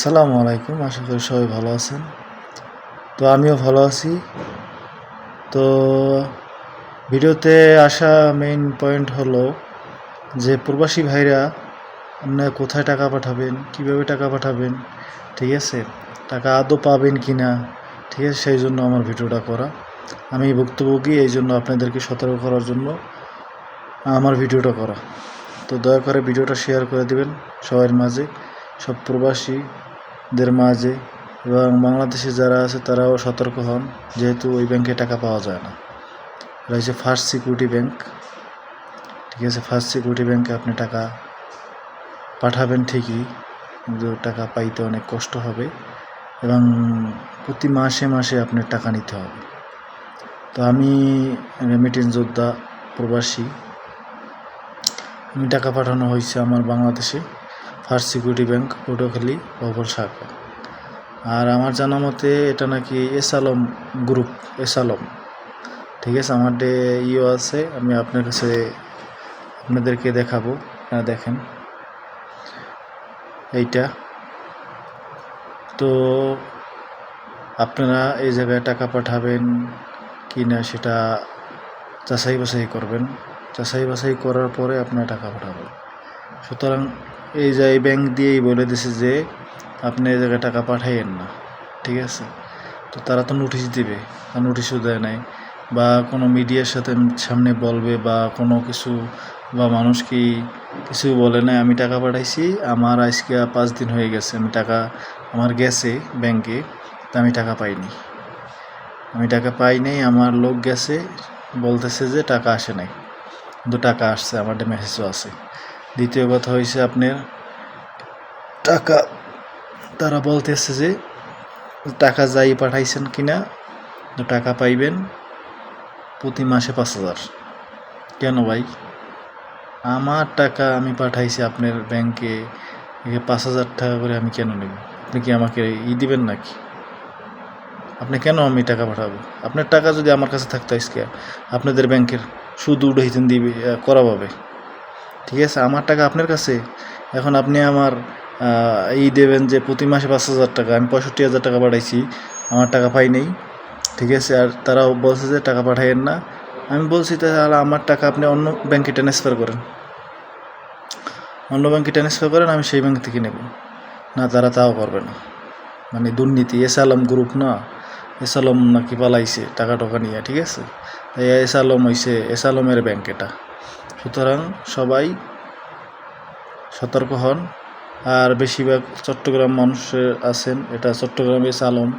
সালামু আলাইকুম, আশা করি সবাই ভালো আছেন। তো আমিও ভালো আছি। তো ভিডিওতে আসা মেইন পয়েন্ট হলো যে প্রবাসী ভাইরা আপনারা কোথায় টাকা পাঠাবেন, কীভাবে টাকা পাঠাবেন, ঠিক আছে? টাকা আদৌ পাবেন কি না ঠিক আছে? সেই জন্য আমার ভিডিওটা করা। আমি ভুক্তভোগী, এই জন্য আপনাদেরকে সতর্ক করার জন্য আমার ভিডিওটা করা। তো দয়া করে ভিডিওটা শেয়ার করে দিবেন সবার মাঝে। সব প্রবাসীদের মাঝে এবং বাংলাদেশে যারা আছে তারাও সতর্ক হন, যেহেতু ওই ব্যাংকে টাকা পাওয়া যায় না। হচ্ছে ফার্স্ট সিকিউরিটি ব্যাংক ঠিক আছে ফার্স্ট সিকিউরিটি ব্যাংকে আপনি টাকা পাঠাবেন ঠিকই, কিন্তু টাকা পাইতে অনেক কষ্ট হবে এবং প্রতি মাসে মাসে আপনার টাকা নিতে হবে। তো আমি রেমিটেন্স যোদ্ধা প্রবাসী। আমি টাকা পাঠানো হয়েছে আমার বাংলাদেশে। ফার্স্ট সিকিউরিটি ব্যাংক পটুয়াখালী বহল শাখা। আর আমার জানা মতে এটা নাকি S Alam group S Alam ঠিক আছে, আমার ডে ইও আছে, আমি আপনার কাছে আপনাদেরকে দেখাবো, আপনারা দেখেন। এইটা। তো আপনারা এই জায়গায় টাকা পাঠাবেন কি না সেটা যাচাই বাছাই করবেন। যাচাই বাছাই করার পরে আপনারা টাকা পাঠাবেন। সুতরাং এই যে এই ব্যাংক দিয়েই বলে দিছে যে, আপনি এই জায়গায় টাকা পাঠাইয়েন না, ঠিক আছে? তো তারা তো নোটিশ দিবে, আর নোটিশও দেয় নাই। বা কোনো মিডিয়ার সাথে সামনে বলবে বা কোনো কিছু, বা মানুষ কি কিছু বলে নাই, আমি টাকা পাঠাইছি, আমার আজকে পাঁচ দিন হয়ে গেছে, আমি টাকা, আমার গেছে ব্যাংকে তা আমি টাকা পাইনি। আমি টাকা পাই নাই, আমার লোক গেছে, বলতেছে যে টাকা আসে নাই। কিন্তু টাকা আসছে, আমার মেসেজও আছে। দ্বিতীয় কথা হয়েছে আপনার টাকা, তারা বলতেছে যে টাকা যাই পাঠাইছেন কিনা টাকা পাইবেন প্রতি মাসে পাঁচ হাজার। কেন ভাই? আমার টাকা আমি পাঠাইছি আপনার ব্যাংকে পাঁচ হাজার টাকা করে আমি কেন নেব? আপনি কি আমাকে ই দিবেন নাকি? আপনি কেন আমি টাকা পাঠাবো? আপনার টাকা যদি আমার কাছে থাকতো আজকে, আপনাদের ব্যাংকের সুদ উঠাইতেন দিবে করা পাবে ঠিক আছে, আমার টাকা আপনার কাছে? এখন আপনি আমার এই দেবেন যে প্রতি মাসে পাঁচ হাজার টাকা, আমি পঁয়ষট্টি হাজার টাকা পাঠাইছি, আমার টাকা পাই নেই, ঠিক আছে? আর তারাও বলছে যে টাকা পাঠাইয়েন না। আমি বলছি তাহলে আমার টাকা আপনি অন্য ব্যাংকে ট্রান্সফার করেন। অন্য ব্যাংকে ট্রান্সফার করেন, আমি সেই ব্যাংক থেকে নেব। না, তারা তাও করবে না। মানে দুর্নীতি এস আলম গ্রুপ না। এস আলম নাকি পালাইছে টাকা টাকা নিয়ে, ঠিক আছে? তাই এস আলম হইছে এস আলমের ব্যাংক এটা। সুতরাং সবাই সতর্ক হন। আর বেশিরভাগ চট্টগ্রাম মানুষের আছেন, এটা চট্টগ্রামে আলম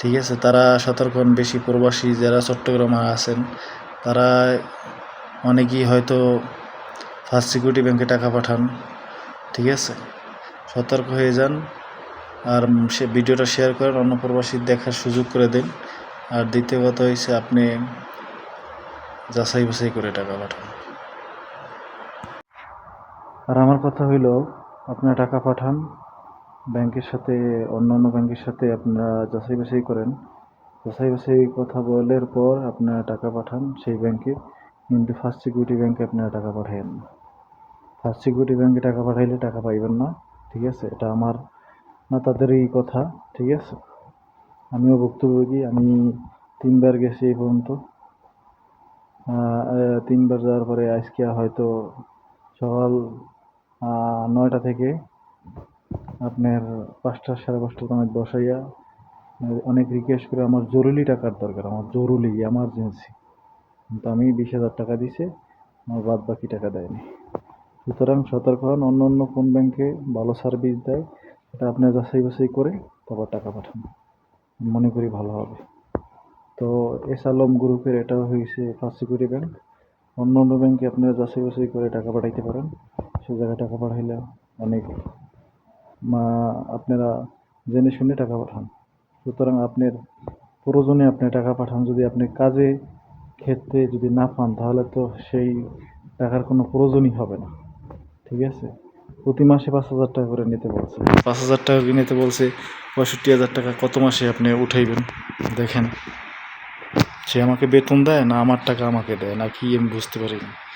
ঠিক আছে? তারা সতর্ক হন, বেশি প্রবাসী যারা চট্টগ্রামে আছেন, তারা অনেকেই হয়তো ফার্স্ট সিকিউরিটি ব্যাংকে টাকা পাঠান, ঠিক আছে? সতর্ক হয়ে যান আর সে ভিডিওটা শেয়ার করেন, অন্য প্রবাসী দেখার সুযোগ করে দিন। আর দ্বিতীয় কথা হচ্ছে আপনি যাচাই বাছাই করে টাকা পাঠান। আর আমার কথা হইল, আপনারা টাকা পাঠান, ব্যাংকের সাথে, অন্যান্য ব্যাংকের সাথে আপনারা যাচাই বাছাই করেন। যাচাই বাছাই কথা বলার পর আপনারা টাকা পাঠান সেই ব্যাংকে, কিন্তু ফার্স্ট সিকিউরিটি ব্যাংকে আপনারা টাকা পাঠাইন ফার্স্ট সিকিউরিটি ব্যাংকে টাকা পাঠাইলে টাকা পাইবেন না, ঠিক আছে? এটা আমার না তাদেরই কথা, ঠিক আছে? আমিও ভুক্তভোগী, আমি তিনবার গেছি এই পর্যন্ত। তিনবার যাওয়ার পরে আজকে হয়তো সকাল নয়টা থেকে আপনার পাঁচটা সাড়ে পাঁচটা তোমার বসাইয়া, অনেক রিকোয়েস্ট করে আমার জরুরি টাকার দরকার, আমার জরুরি এমার্জেন্সি কিন্তু আমি বিশ হাজার টাকা দিছে, আমার বাদ বাকি টাকা দেয়নি। সুতরাং সতর্ক হন, অন্য অন্য কোন ব্যাংকে ভালো সার্ভিস দেয় এটা আপনার যাচাই বাছাই করে তারপর টাকা পাঠান। মনে করি ভালো হবে। তো এস আলম গ্রুপের এটা হয়েছে ফার্স্ট সিকিউরিটি ব্যাংক অন্য অন্য ব্যাংকে আপনারা যাচাই বাছাই করে টাকা পাঠাইতে পারেন। সে জায়গায় টাকা পাঠাইলে অনেক মা, আপনারা জেনে শুনে টাকা পাঠান। সুতরাং আপনার প্রয়োজনে আপনি টাকা পাঠান। যদি আপনি কাজে, ক্ষেত্রে যদি না পান, তাহলে তো সেই টাকার কোনো প্রয়োজনই হবে না। ঠিক আছে? প্রতি মাসে পাঁচ হাজার টাকা করে নিতে বলছে। পাঁচ হাজার টাকা করে নিতে বলছে? পঁয়ষট্টি হাজার টাকা কত মাসে আপনি উঠাইবেন? দেখেন। সে আমাকে বেতন দেয় না আমার টাকা আমাকে দেয়? না কি আমি বুঝতে পারি না?